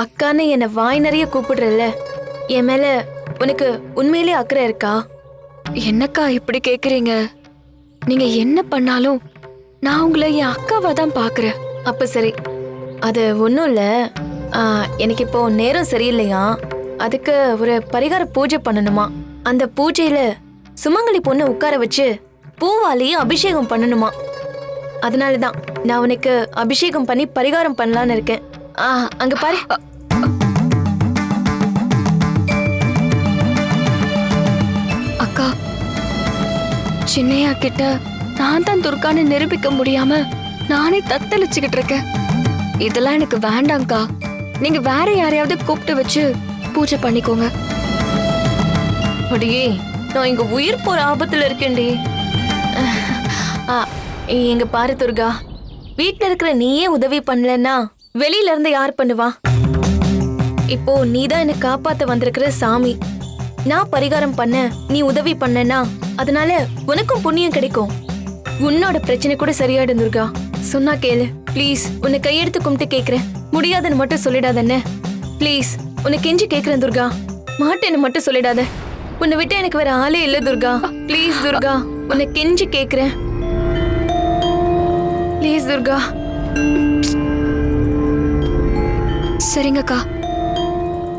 அக்கான்னு என்னை வாய் நிறைய கூப்பிடுறல்ல. என் மேல உனக்கு உண்மையிலே அக்கறை இருக்கா? என்னக்கா இப்படி கேக்குறீங்க? நீங்க என்ன பண்ணாலும் நான் உங்களை என் அக்காவா தான் பாக்குறேன். அப்ப சரி. அது ஒன்றும் இல்லை. எனக்கு இப்போ நேரம் சரியில்லையா? அதுக்கு ஒரு பரிகார பூஜை பண்ணணுமா? அந்த பூஜையில சுமங்கலி பொண்ணை உட்கார வச்சு பூவாலேயே அபிஷேகம் பண்ணணுமா? அதனால தான் நான் உனக்கு அபிஷேகம் பண்ணி பரிகாரம் பண்ணலான்னு இருக்கேன். ஆ, அங்க பாரு. சின்னையா கிட்ட நான் தான் துர்கான்னு நிரூபிக்க முடியாம நானே தத்தளிச்சுக்கிட்டு இருக்கேன். இதெல்லாம் எனக்கு வேண்டாம்க்கா. நீங்க வேற யாரையாவது கூப்பிட்டு வச்சு பூஜை பண்ணிக்கோங்க. அடியே நான் இங்க உயிர் போற ஆபத்துல இருக்கேன்டி. ஆ, இங்க பாரு துர்கா. வீட்ல இருக்கிற நீயே உதவி பண்ணலன்னா வெளியில இருந்து யார் பண்ணுவா? இப்போ நீ தான் என்ன காப்பாத்த வந்திருக்கிற சாமி. நான் பரிகாரம் பண்ண நீ உதவி பண்ணனா அதனால உனக்கும் புண்ணியம் கிடைக்கும். உன்னோட பிரச்சனை கூட சரியாயிடும் துர்கா. சொன்னா கேளு. ப்ளீஸ் உன்னை கையெடுத்து கும்பிட்டு கேக்குறேன். முடியாதுன்னு மட்டும் சொல்லிடாதண்ணே. ப்ளீஸ் உன்னை கெஞ்சி கேக்குறேன் துர்கா. மாட்டேன்னு மட்டும் சொல்லிடாத. உன்னை விட்டு எனக்கு வேற ஆளே இல்ல துர்கா. ப்ளீஸ் துர்கா உன்னை கெஞ்சி கேக்குறேன். ப்ளீஸ் துர்கா. சரிங்கக்கா.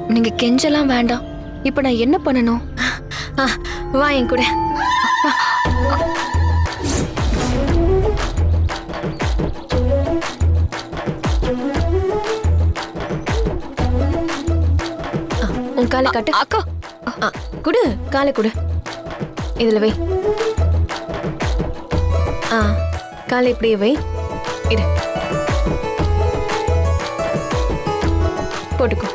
நீங்க கெஞ்சலாம் வேண்டாம். இப்ப நான் என்ன பண்ணணும்? வா என் கூட. ஆ, உன் காலை கட்டு. அக்கா. குடு காலை குடு. இதுல வை. ஆ காலை இப்படியே வை. இரு. போட்டுக்கோ.